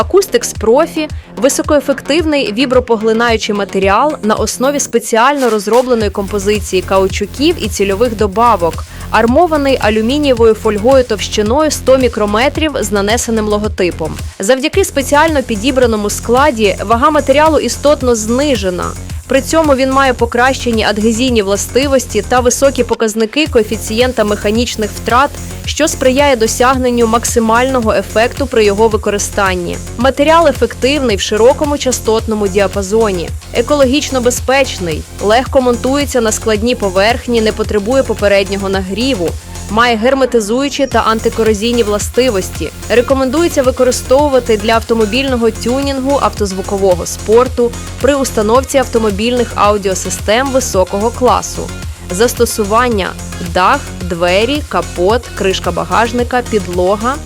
Acoustics профі, – високоефективний вібропоглинаючий матеріал на основі спеціально розробленої композиції каучуків і цільових добавок, армований алюмінієвою фольгою товщиною 100 мікрометрів з нанесеним логотипом. Завдяки спеціально підібраному складі вага матеріалу істотно знижена. При цьому він має покращені адгезійні властивості та високі показники коефіцієнта механічних втрат, що сприяє досягненню максимального ефекту при його використанні. Матеріал ефективний в широкому частотному діапазоні, екологічно безпечний, легко монтується на складні поверхні, не потребує попереднього нагріву. Має герметизуючі та антикорозійні властивості. Рекомендується використовувати для автомобільного тюнінгу, автозвукового спорту при установці автомобільних аудіосистем високого класу. Застосування дах, двері, капот, кришка багажника, підлога,